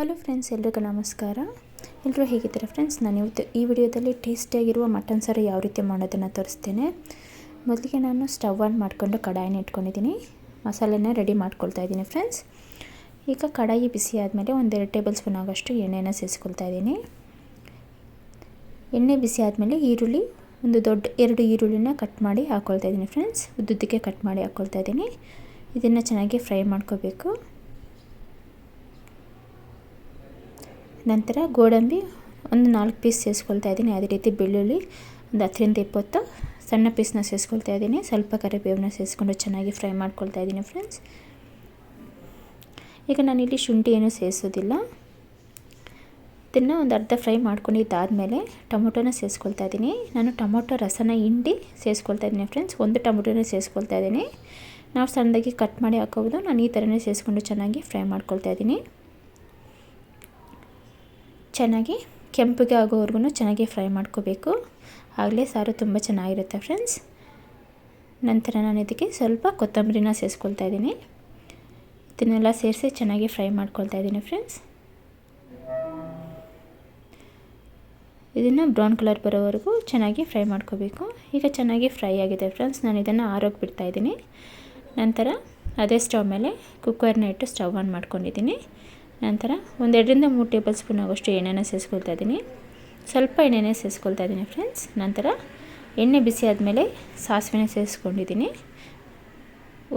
Hello friends, ಎಲ್ರಿಗೂ ನಮಸ್ಕಾರ. ಎಲ್ಲರೂ ಹೇಗಿದ್ದಾರೆ ಫ್ರೆಂಡ್ಸ್? ನಾನು ಇವತ್ತು ಈ ವಿಡಿಯೋದಲ್ಲಿ ಟೇಸ್ಟಿಯಾಗಿರುವ ಮಟನ್ ಸಾರು ಯಾವ ರೀತಿ ಮಾಡೋದನ್ನು ತೋರಿಸ್ತೇನೆ. ಮೊದಲಿಗೆ ನಾನು ಸ್ಟವ್ ಆನ್ ಮಾಡಿಕೊಂಡು ಕಡಾಯಿನ ಇಟ್ಕೊಂಡಿದ್ದೀನಿ. ಮಸಾಲೆನ ರೆಡಿ ಮಾಡ್ಕೊಳ್ತಾ ಇದ್ದೀನಿ ಫ್ರೆಂಡ್ಸ್. ಈಗ ಕಡಾಯಿ ಬಿಸಿ ಆದಮೇಲೆ ಒಂದೆರಡು ಟೇಬಲ್ ಸ್ಪೂನ್ ಆಗೋಷ್ಟು ಎಣ್ಣೆನ ಸೇರಿಸ್ಕೊಳ್ತಾ ಇದ್ದೀನಿ. ಎಣ್ಣೆ ಬಿಸಿ ಆದಮೇಲೆ ಈರುಳ್ಳಿ, ಒಂದು ದೊಡ್ಡ ಎರಡು ಈರುಳ್ಳಿನ ಕಟ್ ಮಾಡಿ ಹಾಕ್ಕೊಳ್ತಾ ಇದ್ದೀನಿ ಫ್ರೆಂಡ್ಸ್. ಉದ್ದುದ್ದಕ್ಕೆ ಕಟ್ ಮಾಡಿ ಹಾಕ್ಕೊಳ್ತಾ ಇದ್ದೀನಿ. ಇದನ್ನು ಚೆನ್ನಾಗಿ ಫ್ರೈ ಮಾಡ್ಕೋಬೇಕು. ನಂತರ ಗೋಡಂಬಿ ಒಂದು ನಾಲ್ಕು ಪೀಸ್ ಸೇರಿಸ್ಕೊಳ್ತಾ ಇದ್ದೀನಿ. ಅದೇ ರೀತಿ ಬೆಳ್ಳುಳ್ಳಿ ಒಂದು ಹತ್ತರಿಂದ ಇಪ್ಪತ್ತು. ಸಣ್ಣ ಪೀಸ್ನ ಸೇರಿಸ್ಕೊಳ್ತಾ ಇದ್ದೀನಿ. ಸ್ವಲ್ಪ ಕರಿಬೇವನ್ನ ಸೇರಿಸ್ಕೊಂಡು ಚೆನ್ನಾಗಿ ಫ್ರೈ ಮಾಡ್ಕೊಳ್ತಾ ಇದ್ದೀನಿ ಫ್ರೆಂಡ್ಸ್ ಈಗ ನಾನಿಲ್ಲಿ ಶುಂಠಿ ಏನೂ ಸೇರಿಸೋದಿಲ್ಲ. ಇದನ್ನು ಒಂದು ಅರ್ಧ ಫ್ರೈ ಮಾಡ್ಕೊಂಡಿದ್ದಾದಮೇಲೆ ಟೊಮೊಟೊನ ಸೇರಿಸ್ಕೊಳ್ತಾ ಇದ್ದೀನಿ. ನಾನು ಟೊಮೊಟೊ ರಸನ ಹಿಂಡಿ ಸೇರಿಸ್ಕೊಳ್ತಾ ಇದ್ದೀನಿ ಫ್ರೆಂಡ್ಸ್ ಒಂದು ಟೊಮೊಟೊನ ಸೇರಿಸ್ಕೊಳ್ತಾ ಇದ್ದೀನಿ. ನಾವು ಸಣ್ಣದಾಗಿ ಕಟ್ ಮಾಡಿ ಹಾಕೋಬೋದು. ನಾನು ಈ ಥರನೇ ಸೇರಿಸ್ಕೊಂಡು ಚೆನ್ನಾಗಿ ಫ್ರೈ ಮಾಡ್ಕೊಳ್ತಾ ಇದ್ದೀನಿ. ಚೆನ್ನಾಗಿ ಕೆಂಪಿಗೆ ಆಗೋವರೆಗೂ ಚೆನ್ನಾಗಿ ಫ್ರೈ ಮಾಡ್ಕೋಬೇಕು. ಆಗಲೇ ಸಾರು ತುಂಬ ಚೆನ್ನಾಗಿರುತ್ತೆ ಫ್ರೆಂಡ್ಸ್. ನಂತರ ನಾನು ಇದಕ್ಕೆ ಸ್ವಲ್ಪ ಕೊತ್ತಂಬರಿನ ಸೇರಿಸ್ಕೊಳ್ತಾ ಇದ್ದೀನಿ. ಇದನ್ನೆಲ್ಲ ಸೇರಿಸಿ ಚೆನ್ನಾಗಿ ಫ್ರೈ ಮಾಡ್ಕೊಳ್ತಾ ಇದ್ದೀನಿ ಫ್ರೆಂಡ್ಸ್. ಇದನ್ನು ಬ್ರೌನ್ ಕಲರ್ ಬರೋವರೆಗೂ ಚೆನ್ನಾಗಿ ಫ್ರೈ ಮಾಡ್ಕೋಬೇಕು. ಈಗ ಚೆನ್ನಾಗಿ ಫ್ರೈ ಆಗಿದೆ ಫ್ರೆಂಡ್ಸ್. ನಾನು ಇದನ್ನು ಆರೋಗ್ಬಿಡ್ತಾ ಇದ್ದೀನಿ. ನಂತರ ಅದೇ ಸ್ಟವ್ ಮೇಲೆ ಕುಕ್ಕರ್ನ ಇಟ್ಟು ಸ್ಟವ್ ಆನ್ ಮಾಡ್ಕೊಂಡಿದ್ದೀನಿ. ನಂತರ ಒಂದೆರಡರಿಂದ ಮೂರು ಟೇಬಲ್ ಸ್ಪೂನ್ ಆಗೋಷ್ಟು ಎಣ್ಣೆನ ಸೇರಿಸ್ಕೊಳ್ತಾ ಇದ್ದೀನಿ. ಸ್ವಲ್ಪ ಎಣ್ಣೆನೇ ಸೇರಿಸ್ಕೊಳ್ತಾ ಇದ್ದೀನಿ ಫ್ರೆಂಡ್ಸ್. ನಂತರ ಎಣ್ಣೆ ಬಿಸಿ ಆದಮೇಲೆ ಸಾಸಿವೆನ ಸೇರಿಸ್ಕೊಂಡಿದ್ದೀನಿ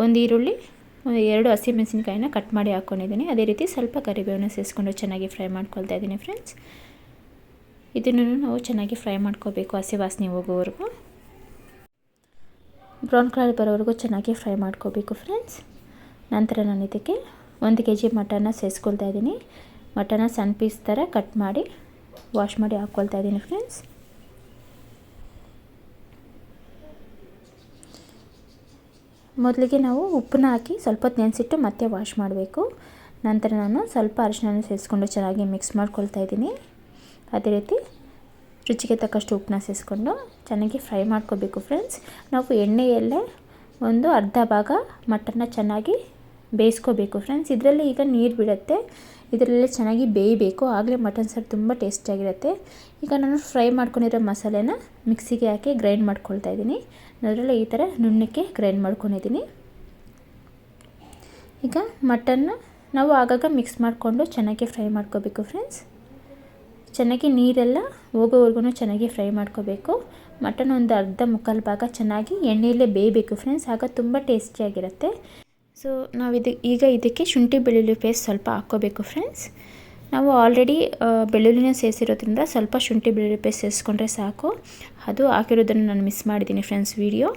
ಒಂದು ಈರುಳ್ಳಿ, ಒಂದು ಎರಡು ಹಸಿಮೆಣಸಿನ್ಕಾಯಿನ ಕಟ್ ಮಾಡಿ ಹಾಕ್ಕೊಂಡಿದ್ದೀನಿ ಅದೇ ರೀತಿ ಸ್ವಲ್ಪ ಕರಿಬೇವನ್ನ ಸೇರಿಸ್ಕೊಂಡು ಚೆನ್ನಾಗಿ ಫ್ರೈ ಮಾಡ್ಕೊಳ್ತಾ ಇದ್ದೀನಿ ಫ್ರೆಂಡ್ಸ್. ಇದನ್ನು ನಾವು ಚೆನ್ನಾಗಿ ಫ್ರೈ ಮಾಡ್ಕೋಬೇಕು ಹಸಿ ವಾಸನೆ ಹೋಗೋವರೆಗೂ. ಬ್ರೌನ್ ಕಲರ್ ಬರೋವರೆಗೂ ಚೆನ್ನಾಗಿ ಫ್ರೈ ಮಾಡ್ಕೋಬೇಕು ಫ್ರೆಂಡ್ಸ್. ನಂತರ ನಾನು ಇದಕ್ಕೆ ಒಂದು ಕೆ ಜಿ ಮಟನ್ನ ಸೇರಿಸ್ಕೊಳ್ತಾ ಇದ್ದೀನಿ. ಮಟನ್ನ ಸಣ್ಣ ಪೀಸ್ ಥರ ಕಟ್ ಮಾಡಿ ವಾಶ್ ಮಾಡಿ ಹಾಕ್ಕೊಳ್ತಾ ಇದ್ದೀನಿ ಫ್ರೆಂಡ್ಸ್. ಮೊದಲಿಗೆ ನಾವು ಉಪ್ಪನ್ನ ಹಾಕಿ ಸ್ವಲ್ಪ ನೆನೆಸಿಟ್ಟು ಮತ್ತೆ ವಾಶ್ ಮಾಡಬೇಕು. ನಂತರ ನಾನು ಸ್ವಲ್ಪ ಅರಿಶಿನ ಸೇರಿಸ್ಕೊಂಡು ಚೆನ್ನಾಗಿ ಮಿಕ್ಸ್ ಮಾಡ್ಕೊಳ್ತಾ ಇದ್ದೀನಿ. ಅದೇ ರೀತಿ ರುಚಿಗೆ ತಕ್ಕಷ್ಟು ಉಪ್ಪನ್ನ ಸೇರಿಸ್ಕೊಂಡು ಚೆನ್ನಾಗಿ ಫ್ರೈ ಮಾಡ್ಕೋಬೇಕು ಫ್ರೆಂಡ್ಸ್. ನಾವು ಎಣ್ಣೆಯಲ್ಲೇ ಒಂದು ಅರ್ಧ ಭಾಗ ಮಟನ್ನ ಚೆನ್ನಾಗಿ ಬೇಯಿಸ್ಕೋಬೇಕು. ಫ್ರೆಂಡ್ಸ್, ಇದರಲ್ಲಿ ಈಗ ನೀರು ಬಿಡುತ್ತೆ. ಇದರಲ್ಲೇ ಚೆನ್ನಾಗಿ ಬೇಯಬೇಕು. ಆಗಲೇ ಮಟನ್ ಸಾರು ತುಂಬ ಟೇಸ್ಟಿಯಾಗಿರುತ್ತೆ ಈಗ ನಾನು ಫ್ರೈ ಮಾಡ್ಕೊಂಡಿರೋ ಮಸಾಲೆನ ಮಿಕ್ಸಿಗೆ ಹಾಕಿ ಗ್ರೈಂಡ್ ಮಾಡ್ಕೊಳ್ತಾ ಇದ್ದೀನಿ. ಅದರಲ್ಲೇ ಈ ಥರ ನುಣ್ಣಕ್ಕೆ ಗ್ರೈಂಡ್ ಮಾಡ್ಕೊಂಡಿದ್ದೀನಿ. ಈಗ ಮಟನ್ನ ನಾವು ಆಗಾಗ ಮಿಕ್ಸ್ ಮಾಡಿಕೊಂಡು ಚೆನ್ನಾಗಿ ಫ್ರೈ ಮಾಡ್ಕೋಬೇಕು ಫ್ರೆಂಡ್ಸ್. ಚೆನ್ನಾಗಿ ನೀರೆಲ್ಲ ಹೋಗೋವರೆಗೂ ಚೆನ್ನಾಗಿ ಫ್ರೈ ಮಾಡ್ಕೋಬೇಕು. ಮಟನ್ ಒಂದು ಅರ್ಧ ಮುಕ್ಕಾಲು ಭಾಗ ಚೆನ್ನಾಗಿ ಎಣ್ಣೆಯಲ್ಲೇ ಬೇಯಬೇಕು ಫ್ರೆಂಡ್ಸ್. ಆಗ ತುಂಬ ಟೇಸ್ಟಿಯಾಗಿರುತ್ತೆ ಸೊ ನಾವು ಇದು, ಈಗ ಇದಕ್ಕೆ ಶುಂಠಿ ಬೆಳ್ಳುಳ್ಳಿ ಪೇಸ್ಟ್ ಸ್ವಲ್ಪ ಹಾಕ್ಕೋಬೇಕು ಫ್ರೆಂಡ್ಸ್ ನಾವು ಆಲ್ರೆಡಿ ಬೆಳ್ಳುಳ್ಳಿನ ಸೇರಿಸಿರೋದ್ರಿಂದ ಸ್ವಲ್ಪ ಶುಂಠಿ ಬೆಳ್ಳುಳ್ಳಿ ಪೇಸ್ಟ್ ಸೇರಿಸ್ಕೊಂಡ್ರೆ ಸಾಕು. ಅದು ಹಾಕಿರೋದನ್ನು ನಾನು ಮಿಸ್ ಮಾಡಿದ್ದೀನಿ ಫ್ರೆಂಡ್ಸ್ ವಿಡಿಯೋ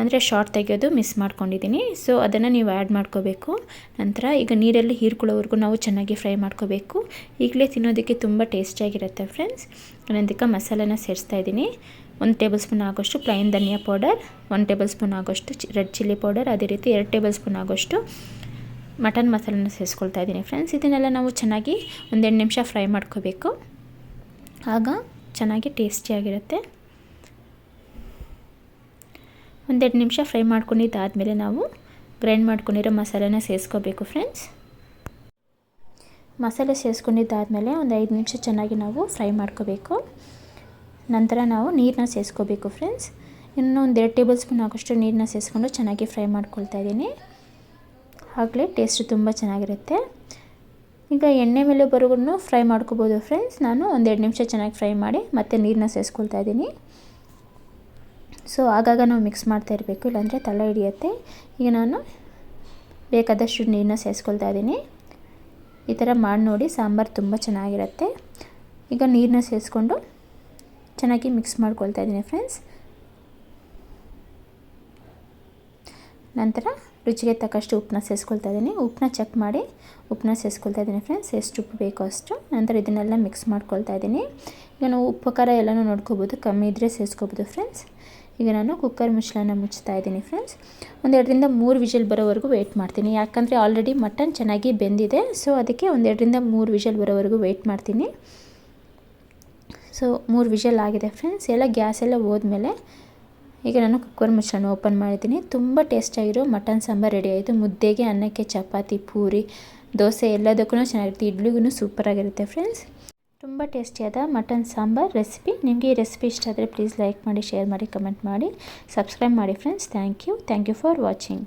ಅಂದರೆ ಶಾರ್ಟ್ ತೆಗೆಯೋದು ಮಿಸ್ ಮಾಡ್ಕೊಂಡಿದ್ದೀನಿ ಸೊ ಅದನ್ನು ನೀವು ಆ್ಯಡ್ ಮಾಡ್ಕೋಬೇಕು. ನಂತರ ಈಗ ನೀರಲ್ಲಿ ಹೀರ್ಕೊಳ್ಳೋವರೆಗೂ ನಾವು ಚೆನ್ನಾಗಿ ಫ್ರೈ ಮಾಡ್ಕೋಬೇಕು. ಈಗಲೇ ತಿನ್ನೋದಕ್ಕೆ ತುಂಬ ಟೇಸ್ಟಿಯಾಗಿರುತ್ತೆ ಫ್ರೆಂಡ್ಸ್ ನಾನು ಅದಕ್ಕೆ ಮಸಾಲೆನ ಸೇರಿಸ್ತಾ ಇದ್ದೀನಿ. ಒಂದು ಟೇಬಲ್ ಸ್ಪೂನ್ ಆಗೋಷ್ಟು ಪ್ಲೈನ್ ಧನಿಯಾ ಪೌಡರ್ ಒಂದು ಟೇಬಲ್ ಸ್ಪೂನ್ ಆಗೋಷ್ಟು ರೆಡ್ ಚಿಲ್ಲಿ ಪೌಡರ್ ಅದೇ ರೀತಿ ಎರಡು ಟೇಬಲ್ ಸ್ಪೂನ್ ಆಗೋಷ್ಟು ಮಟನ್ ಮಸಾಲೆನ ಸೇರಿಸ್ಕೊಳ್ತಾ ಇದ್ದೀನಿ ಫ್ರೆಂಡ್ಸ್ ಇದನ್ನೆಲ್ಲ ನಾವು ಚೆನ್ನಾಗಿ ಒಂದೆರಡು ನಿಮಿಷ ಫ್ರೈ ಮಾಡ್ಕೋಬೇಕು. ಆಗ ಚೆನ್ನಾಗಿ ಟೇಸ್ಟಿಯಾಗಿರುತ್ತೆ ಒಂದೆರಡು ನಿಮಿಷ ಫ್ರೈ ಮಾಡ್ಕೊಂಡಿದ್ದಾದಮೇಲೆ ನಾವು ಗ್ರೈಂಡ್ ಮಾಡ್ಕೊಂಡಿರೋ ಮಸಾಲೆನ ಸೇರಿಸ್ಕೋಬೇಕು ಫ್ರೆಂಡ್ಸ್ ಮಸಾಲೆ ಸೇರಿಸ್ಕೊಂಡಿದ್ದಾದಮೇಲೆ ಒಂದು ಐದು ನಿಮಿಷ ಚೆನ್ನಾಗಿ ನಾವು ಫ್ರೈ ಮಾಡ್ಕೋಬೇಕು. ನಂತರ ನಾವು ನೀರನ್ನ ಸೇರಿಸ್ಕೋಬೇಕು ಫ್ರೆಂಡ್ಸ್ ಇನ್ನೊಂದು ಎರಡು ಟೇಬಲ್ ಸ್ಪೂನ್ ಆಗೋಷ್ಟು ನೀರನ್ನ ಸೇರಿಸ್ಕೊಂಡು ಚೆನ್ನಾಗಿ ಫ್ರೈ ಮಾಡ್ಕೊಳ್ತಾ ಇದ್ದೀನಿ. ಆಗಲೇ ಟೇಸ್ಟ್ ತುಂಬ ಚೆನ್ನಾಗಿರುತ್ತೆ. ಈಗ ಎಣ್ಣೆ ಮೇಲೆ ಬರೋಗೂ ಫ್ರೈ ಮಾಡ್ಕೋಬೋದು ಫ್ರೆಂಡ್ಸ್ ನಾನು ಒಂದೆರಡು ನಿಮಿಷ ಚೆನ್ನಾಗಿ ಫ್ರೈ ಮಾಡಿ ಮತ್ತೆ ನೀರನ್ನ ಸೇರಿಸ್ಕೊಳ್ತಾ ಇದ್ದೀನಿ. ಸೊ ಆಗಾಗ ನಾವು ಮಿಕ್ಸ್ ಮಾಡ್ತಾ ಇರಬೇಕು, ಇಲ್ಲಾಂದರೆ ತಲೆ ಹಿಡಿಯುತ್ತೆ. ಈಗ ನಾನು ಬೇಕಾದಷ್ಟು ನೀರನ್ನ ಸೇರಿಸ್ಕೊಳ್ತಾ ಇದ್ದೀನಿ. ಈ ಥರ ಮಾಡಿ ನೋಡಿ ಸಾಂಬಾರು ತುಂಬ ಚೆನ್ನಾಗಿರುತ್ತೆ. ಈಗ ನೀರನ್ನ ಸೇರಿಸ್ಕೊಂಡು ಚೆನ್ನಾಗಿ ಮಿಕ್ಸ್ ಮಾಡ್ಕೊಳ್ತಾ ಇದ್ದೀನಿ ಫ್ರೆಂಡ್ಸ್. ನಂತರ ರುಚಿಗೆ ತಕ್ಕಷ್ಟು ಉಪ್ಪನ್ನ ಸೇರಿಸ್ಕೊಳ್ತಾ ಇದ್ದೀನಿ. ಉಪ್ಪನ್ನ ಚೆಕ್ ಮಾಡಿ ಉಪ್ಪನ್ನ ಸೇರಿಸ್ಕೊಳ್ತಾ ಇದ್ದೀನಿ ಫ್ರೆಂಡ್ಸ್. ಎಷ್ಟು ಉಪ್ಪು ಬೇಕೋ ಅಷ್ಟು. ನಂತರ ಇದನ್ನೆಲ್ಲ ಮಿಕ್ಸ್ ಮಾಡ್ಕೊಳ್ತಾ ಇದ್ದೀನಿ. ಈಗ ನಾವು ಉಪ್ಪು ಖಾರ ಎಲ್ಲನೂ ನೋಡ್ಕೋಬೋದು. ಕಮ್ಮಿ ಇದ್ದರೆ ಸೇರಿಸ್ಕೋಬೋದು ಫ್ರೆಂಡ್ಸ್. ಈಗ ನಾನು ಕುಕ್ಕರ್ ಮುಚ್ಚಳನ ಮುಚ್ತಾ ಇದ್ದೀನಿ ಫ್ರೆಂಡ್ಸ್. ಒಂದೆರಡರಿಂದ ಮೂರು ವಿಷಲ್ ಬರೋವರೆಗೂ ವೆಯ್ಟ್ ಮಾಡ್ತೀನಿ. ಯಾಕಂದರೆ ಆಲ್ರೆಡಿ ಮಟನ್ ಚೆನ್ನಾಗಿ ಬೆಂದಿದೆ. ಸೊ ಅದಕ್ಕೆ ಒಂದೆರಡರಿಂದ ಮೂರು ವಿಷಲ್ ಬರೋವರೆಗೂ ವೆಯ್ಟ್ ಮಾಡ್ತೀನಿ. ಸೊ ಮೂರು ವಿಷಲ್ ಆಗಿದೆ ಫ್ರೆಂಡ್ಸ್ ಎಲ್ಲ ಗ್ಯಾಸ್ ಎಲ್ಲ ಹೋದ್ಮೇಲೆ ಈಗ ನಾನು ಕುಕ್ಕರ್ ಮುಚ್ಚಳನ ಓಪನ್ ಮಾಡಿದ್ದೀನಿ. ತುಂಬ ಟೇಸ್ಟಾಗಿರೋ ಮಟನ್ ಸಾಂಬಾರು ರೆಡಿ ಆಯಿತು. ಮುದ್ದೆಗೆ ಅನ್ನಕ್ಕೆ ಚಪಾತಿ, ಪೂರಿ, ದೋಸೆ ಎಲ್ಲದಕ್ಕೂ ಚೆನ್ನಾಗಿರುತ್ತೆ. ಇಡ್ಲಿಗೂ ಸೂಪರಾಗಿರುತ್ತೆ ಫ್ರೆಂಡ್ಸ್ ತುಂಬ ಟೇಸ್ಟಿಯಾದ ಮಟನ್ ಸಾಂಬಾರ್ ರೆಸಿಪಿ ನಿಮಗೆ ಈ ರೆಸಿಪಿ ಇಷ್ಟ ಆದರೆ ಪ್ಲೀಸ್ ಲೈಕ್ ಮಾಡಿ ಶೇರ್ ಮಾಡಿ ಕಮೆಂಟ್ ಮಾಡಿ. ಸಬ್ಸ್ಕ್ರೈಬ್ ಮಾಡಿ friends thank you thank you for watching